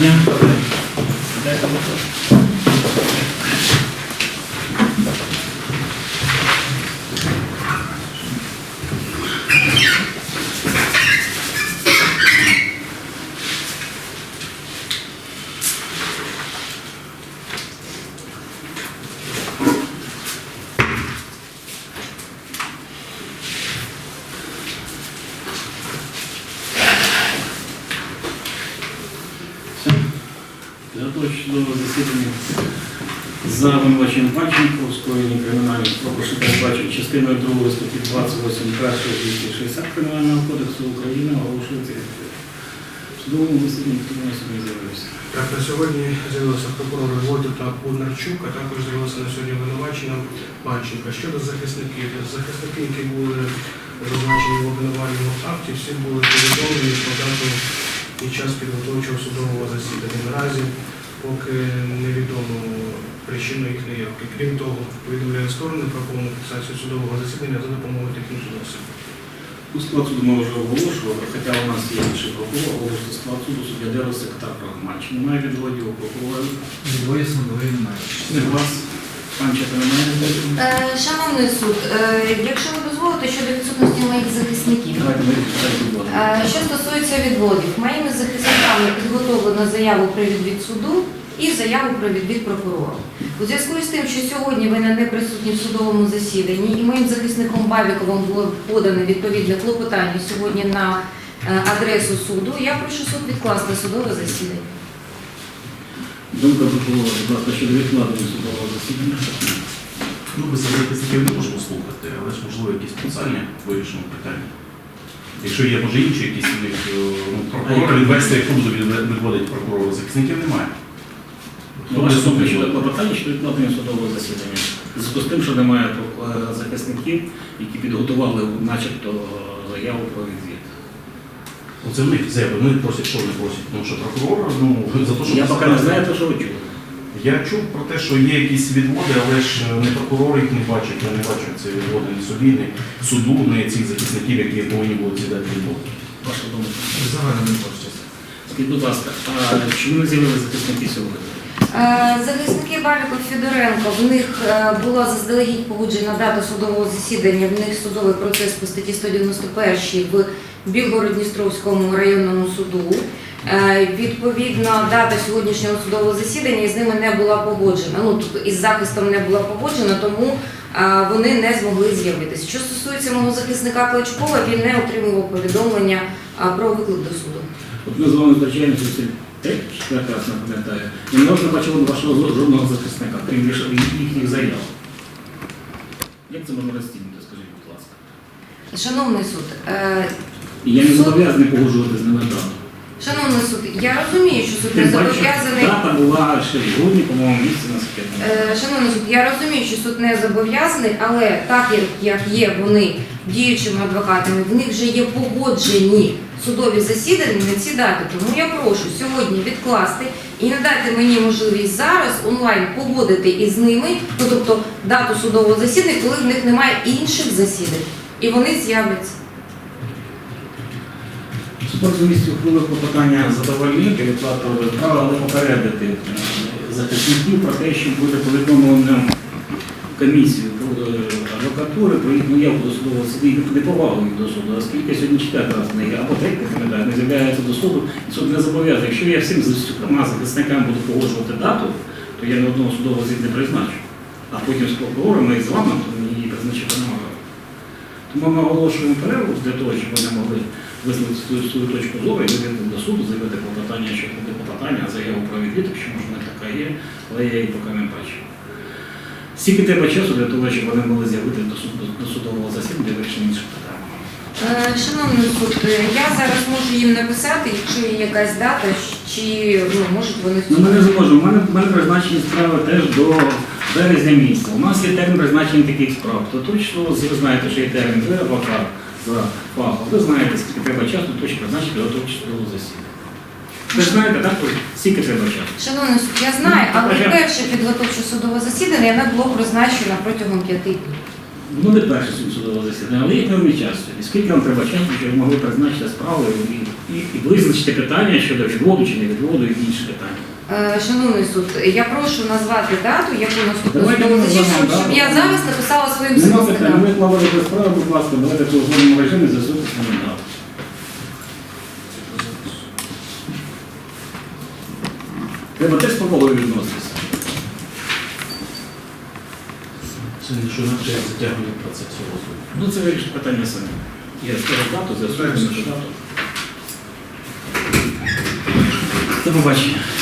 дня. Все. Підготовчі до засідання за Панченко у скоєнні кримінальних правопорушень передбачено частиною 2 статті 28 першої 260 Кримінального кодексу України оголошується. В судовому засіданні хто нас не з'явився. Так, на сьогодні з'явилися прокурор Водю та Бондарчук, а також з'явилися на сьогодні обвинувачення Панченка. Щодо захисників, захисники, які були зазначені в обвинувальному акті, всі були повідомлені про дату і час підготовчого судового засідання. Наразі поки невідомо причину їх неявки. Крім того, повідомляє сторони про повну фіксацію судового засідання за допомогою технічного засобу. У склад суду ми вже оголошували, хоча у нас є інший прокурор, оголошувати склад суду, суддя Дерос, секретар Прагмач. Немає відводів у прокурорів. Двоє судової немає. Не вас. Панченка немає відводів. Е, Шановний суд, е, якщо ви дозволите щодо відсутності моїх захисників. Давайте ми відповідати відводимо. Е, Що стосується відводів, моїми захисниками підготовлено заяву про відвід суду і заяву про відвід прокурора. У зв'язку з тим, що сьогодні ви не присутні в судовому засіданні, і моїм захисником Бабіковим було подане відповідне клопотання сьогодні на е, адресу суду, я прошу суд відкласти судове засідання. Думка прокурора, будь ласка, щодо відкладення судового засідання. Ну, без захисників не можемо слухати, але ж можливо якісь спеціальні вирішимо питання. Якщо є, може, інші якісь у них е, ну, прокурори відвести, відве- відводити прокурора, захисників немає. Буде думка щодо клопотання щодо відкладення судового засідання. В зв'язку з тим, що немає е, захисників, які підготували начебто заяву про відвід. Оце в них заяви, вони просять, що вони просять. Тому що прокурор, ну, за те, що Я поки не знаю, те, що ви чули. Я чув про те, що є якісь відводи, але ж е, не прокурори їх не бачать, я не бачу ці відводи ні собі, ні суду, ні цих захисників, які повинні будуть сідати відводи. Ваша думка. Загально не хочеться. Скажіть, будь ласка, а чому не з'явилися захисники сьогодні? Е, Захисники Бабіков Федоренко, в них е, була заздалегідь погоджена дата судового засідання, в них судовий процес по статті 191 в Білгород-Дністровському районному суду. Е, Відповідно, дата сьогоднішнього судового засідання з ними не була погоджена. Ну, тобто із захистом не була погоджена, тому вони не змогли з'явитися. Що стосується мого захисника Клочкова, він не отримував повідомлення про виклик до суду. От ми з вами зустрічаємося якраз пам'ятаю. І не можна бачили вашого жодного захисника, крім лише їхніх заяв. Як це можна розцінити, скажіть, будь ласка? Шановний суд, е, я не зобов'язаний погоджувати з ними дату. Шановний суд, я розумію, що суд не зобов'язаний. дата була ще в грудні, по-моєму, місці на секретному. Е, Шановний суд, я розумію, що суд не зобов'язаний, але так як, як є вони діючими адвокатами, в них вже є погоджені судові засідання на ці дати. Тому я прошу сьогодні відкласти і надати мені можливість зараз онлайн погодити із ними, ну тобто дату судового засідання, коли в них немає інших засідань, і вони з'являться. Суд місті ухвалив клопотання задовольнити відплату справи, але попередити е, захисників про те, що буде повідомлено комісію е, адвокатури про їх наяву до судового суду і неповагу їх до суду, оскільки сьогодні четвертий раз не або третій кандидат не з'являється до суду, і суд не зобов'язує. Якщо я всім захисникам буду погоджувати дату, то я ні одного судового звіт не призначу. А потім з прокурорами і з вами її призначити не можу. Тому ми оголошуємо перерву для того, щоб вони могли висловити свою, свою точку зору і вийти до суду, заявити клопотання, що буде клопотання, заяву про відвід, якщо можна така є, але я її поки не бачу. Скільки треба часу для того, щоб вони могли з'явити до, суду, до судового засідання вирішення інших питань? Е, Шановний суд, я зараз можу їм написати, якщо є якась дата, чи ну, можуть вони Ну, ми не зможемо. У мене, у мене призначені справи теж до березня місяця. У нас є термін призначення таких справ. То точно ви знаєте, що є термін ви адвокат за фахом. Ви знаєте, скільки треба часу, точно призначити до того судового засідання. Ви ж знаєте, так? Скільки треба часу? Шановний суд, я знаю, Ну, але я- перше підготовче судове засідання не було призначено протягом п'яти днів. Ну, не перше судове засідання, але є певний час. І скільки вам треба часу, щоб ви могли призначити справу і, і, і визначити питання щодо відводу чи не відводу і інші питання. Е, Шановний суд, я прошу назвати дату, яку наступну ми назвемо щоб я зараз написала своїм ви клавали без справи, будь ласка, давайте по згодному режимі з'ясуйте комендат. Треба теж з повагою відноситися. Це нічого не означає затягування процесу розгляду. Ну, це вирішить питання саме. Я скажу дату, з'ясую нашу дату. До побачення.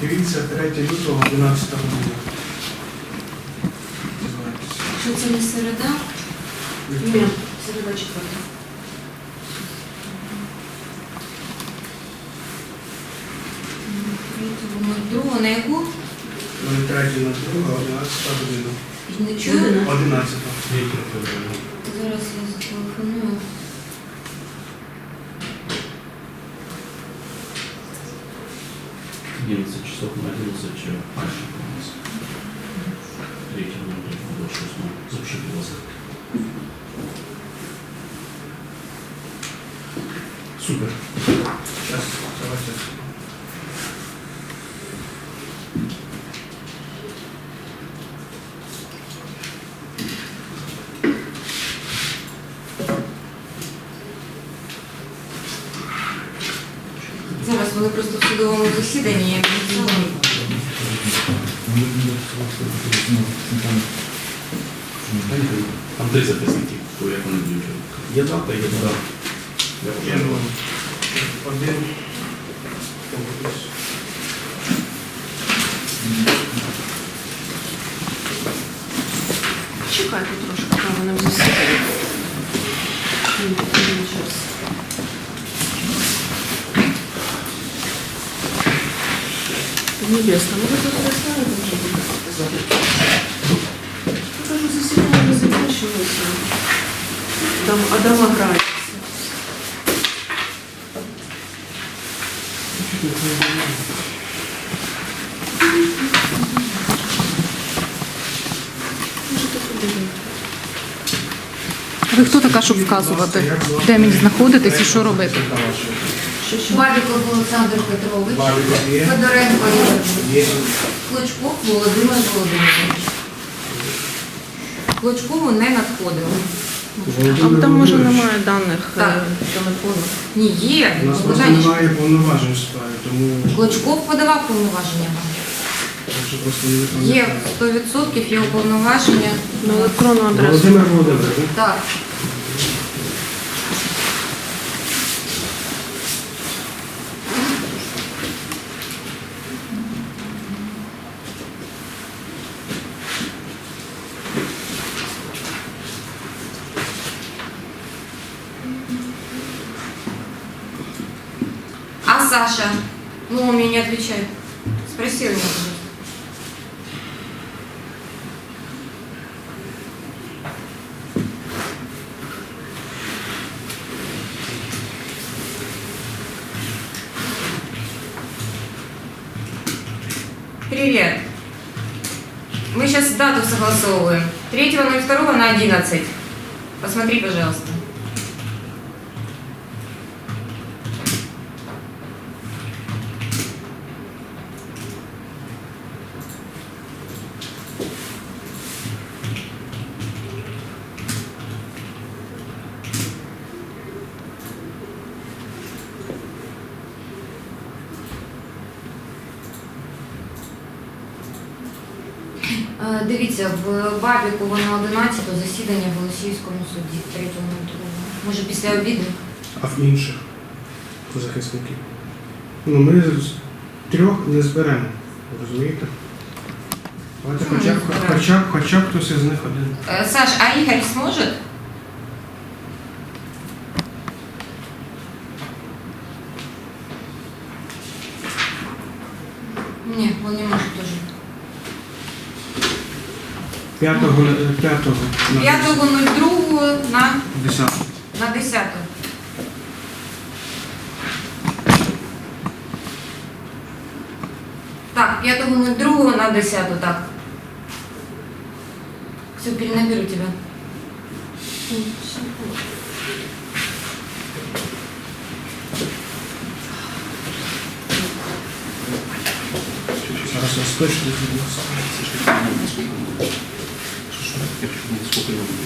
Дивіться 3 лютого 12 година. Що це не середа? Ні, середа четверта. Друга на яку? 03 на 2, 11 година. Не чую. 11. 11. Одиннадцать часов на одиннадцать часов. Раньше у нас. Третьего минуты, больше. Запиши, будь ласка. Супер. Сейчас, давайте. Зараз вони просто в судовому засіданні. Я не знаю. Там три записники, то як вони будуть. Є дата, є дата. Я Я вже думаю, один. Ось. Чекайте трошки, там вони вже сидять. Ні, один час. Небесно, ну ви тут представите вже будете сказати. Я кажу, засідання не закінчилося. Дам, а дома граються. Ви хто така, щоб вказувати, де мені знаходитись і що робити? Що, що? Бабіков Олександр Петрович, Бабіков є. Федоренко Ігор, Є. Клочков Володимир Володимирович. Клочкову не надходило. А там може немає даних е, Так. телефону. Ні, є. У нас просто Бажання. немає повноважень в справі, тому Клочков подавав повноваження вам. просто не виконує. Є 100% є уповноваження. На електронну адресу. Володимир Володимирович, так? Саша? Ну, он мне не отвечает. Спроси пожалуйста. Привет. Мы сейчас дату согласовываем. 3.02 на 11. Посмотри, пожалуйста. Дивіться, в Бабіку на 11 засідання в Голосіївському суді 3 Може після обіду? А в інших захисників? Ну, ми з трьох не зберемо. Розумієте? Давайте Ну, хоча б, не хоча, б, хоча б хтось із них один. Э, Саш, а Ігор сможет? П'ятого, на- п'ятого на 5.02 на, десятого. на 10. Так, 5.02 на 10, так. Все, перенаберу тебя. Зараз я точно to